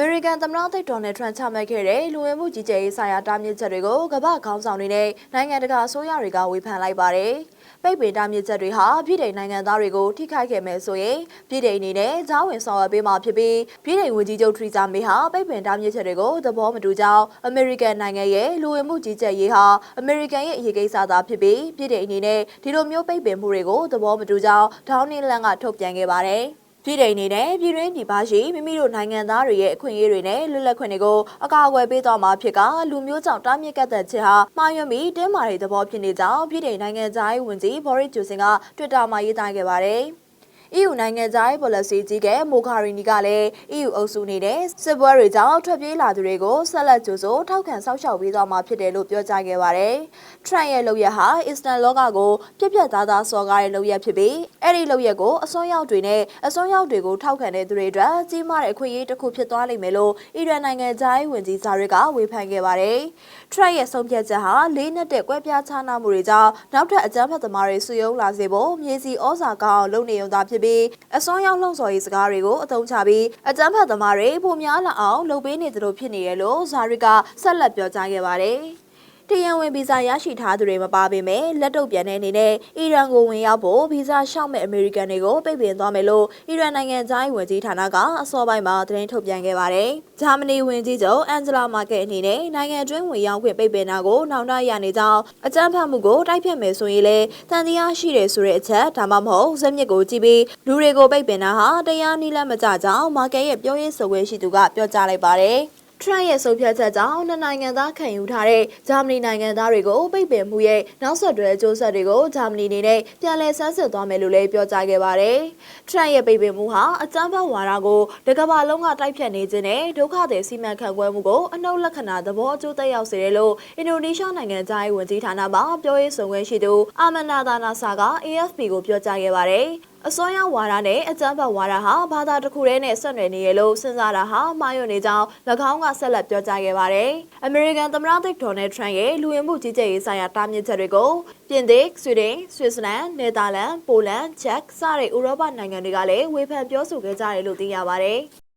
မေရိကန်သမ္မတသစ်ဒေါ်နယ်ထရန့်ချမှတ်ခဲ့တဲ့လူဝင်မှုကြီးကြပ်ရေးဆိုင်ရာတားမြစ်ချက်တွေကိုကမ္ဘာခေါင်းဆောင်တွေနဲ့နိုင်ငံတကာအစိုးရတွေကဝေဖန်လိုက်ပါတယ်။ပိတ်ပင်တားမြစ်ချက်တွေဟာပြည်ထောင်နိုင်ငံသားတွေကိုထိခိုက်ခဲ့မယ်ဆိုရင်ပြည်ထောင်အနေနဲ့ဂျားဝင်ဆောင်ရွက်ပေးမှာဖြစ်ပြီးပြည်ထောင်ဝန်ကြီးချုပ်ထရီဇာမေဟာပိတ်ပင်တားမြစ်ချက်တွေကိုသဘောမတူကြောင်းအမေရိကန်နိုင်ငံရဲ့လူဝင်မှုကြီးကြပ်ရေးဟာအမေရိကန်ရဲ့အရေးကိစ္စသာဖြစ်ပြီးပြည်ထောင်အနေနဲ့ဒီလိုမျိုးပိတ်ပင်မှုတွေကိုသဘောမတူကြောင်းဒေါင်းနီလန်ကထုတ်ပြန်ခဲ့ပါတယ်။ ပြည်ထောင်နေနဲ့ပြည်တွင်းပြည်ပရှိမိမိတို့နိုင်ငံသားတွေရဲ့အခွင့်အရေးတွေနဲ့လွတ်လပ်ခွင့်တွေကိုအကာအကွယ်ပေးသွားမှာဖြစ်ကလူမျိုးကြောင့်တားမြစ်ကတ်သက်ချက်ဟာမှားယွင်းပြီးတင်းမာတဲ့သဘောဖြစ်နေကြောင်းပြည်ထောင်နိုင်ငံသားရေးဝန်ကြီးဘော်ရစ်ဂျိုဆင်ကတွစ်တာမှာရေးသားခဲ့ပါတယ်။ EU နိုင်ငံသားရေး policy ကြီးကမိုခါရီနီကလည်း EU အုပ်စုနေတဲ့စစ်ပွဲတွေကြောင့်ထွက်ပြေးလာသူတွေကိုဆက်လက်ကြိုဆိုထောက်ခံဆောက်ရှောက်ပေးသွားမှာဖြစ်တယ်လို့ပြောကြားခဲ့ပါတယ်။ Trump ရဲ့လုပ်ရက်ဟာအစ္စတန်လောကကိုပြက်ပြက်သားသားစော်ကားတဲ့လုပ်ရက်ဖြစ်ပြီးအဲ့ဒီလုပ်ရက်ကိုအစွန်းရောက်တွေနဲ့အစွန်းရောက်တွေကိုထောက်ခံတဲ့သူတွေအတွက်ကြီးမားတဲ့အခွင့်အရေးတစ်ခုဖြစ်သွားလိမ့်မယ်လို့အီရန်နိုင်ငံသားရေးဝန်ကြီးဇာရစ်ကဝေဖန်ခဲ့ပါတယ်။ Trump ရဲ့ဆုံးဖြတ်ချက်ဟာလေးနက်တဲ့ကွဲပြားခြားနားမှုတွေကြောင့်နောက်ထပ်အကြမ်းဖက်သမားတွေစုယုံလာစေဖို့မြေစီဩဇာကောင်းအောင်လုပ်နေုံသာဖြစ်ပြီးအစွန်းရောက်လှုံ့ဆော်ရေးစကားတွေကိုအသုံးချပြီးအကြမ်းဖက်သမားတွေပုံများလာအောင်လုပ်ပေးနေသလိုဖြစ်နေရလို့ဇာရစ်ကဆက်လက်ပြောကြားခဲ့ပါတယ်။ တရားဝင်ဗီဇာရရှိထားသူတွေမပါပေမဲ့လက်တော့ပြန်တဲ့အနေနဲ့အီရန်ကိုဝင်ရောက်ဖို့ဗီဇာရှောက်မဲ့အမေရိကန်တွေကိုပိတ်ပင်သွားမယ်လို့အီရန်နိုင်ငံသားရေးဝန်ကြီးဌာနကအစောပိုင်းမှာသတင်းထုတ်ပြန်ခဲ့ပါတယ်။ဂျာမနီဝန်ကြီးချုပ်အန်ဂျလာမာကယ်အနေနဲ့နိုင်ငံတွင်းဝင်ရောက်ခွင့်ပိတ်ပင်တာကိုနှောင့်နှရနေကြောင်းအကြမ်းဖက်မှုကိုတိုက်ဖြတ်မယ်ဆိုရင်လည်းတန်တရားရှိတယ်ဆိုတဲ့အချက်ဒါမှမဟုတ်ဇက်မြစ်ကိုကြည့်ပြီးလူတွေကိုပိတ်ပင်တာဟာတရားနည်းလမ်းမကျကြောင်းမာကယ်ရဲ့ပြောရေးဆိုခွင့်ရှိသူကပြောကြားလိုက်ပါတယ်။ ထရန့်ရဲ့ဆုံးဖြတ်ချက်ကြောင့်နှစ်နိုင်ငံသားခံယူထားတဲ့ဂျာမနီနိုင်ငံသားတွေကိုပိတ်ပင်မှုရဲ့နောက်ဆက်တွဲအကျိုးဆက်တွေကိုဂျာမနီအနေနဲ့ပြန်လည်ဆန်းစစ်သွားမယ်လို့လည်းပြောကြားခဲ့ပါတယ်။ထရန့်ရဲ့ပိတ်ပင်မှုဟာအကြမ်းဖက်ဝါဒကိုတကမ္ဘာလုံးကတိုက်ဖြတ်နေခြင်းနဲ့ဒုက္ခသည်စီမံခန့်ခွဲမှုကိုအနှုတ်လက္ခဏာသဘောအကျိုးသက်ရောက်စေတယ်လို့အင်ဒိုနီးရှားနိုင်ငံသားရေးဝန်ကြီးဌာနမှပြောရေးဆိုခွင့်ရှိသူအာမနာဒါနာဆာက AFP ကိုပြောကြားခဲ့ပါတယ်။ အစွမ်းရောက်ဝါဒနဲ့အကြမ်းဖက်ဝါဒဟာဘာသာတစ်ခုတည်းနဲ့ဆက်နွယ်နေရလို့စဉ်းစားတာဟာမှားယွင်းနေကြောင်း၎င်းကဆက်လက်ပြောကြားခဲ့ပါတယ်။အမေရိကန်သမ္မတသစ်ဒေါ်နယ်ထရန့်ရဲ့လူဝင်မှုကြီးကြပ်ရေးဆိုင်ရာတားမြစ်ချက်တွေကိုပြင်သစ်၊ဆွီဒင်၊ဆွစ်ဇာလန်၊နယ်သာလန်၊ပိုလန်၊ချက်စတဲ့ဥရောပနိုင်ငံတွေကလည်းဝေဖန်ပြောဆိုခဲ့ကြတယ်လို့သိရပါတယ်။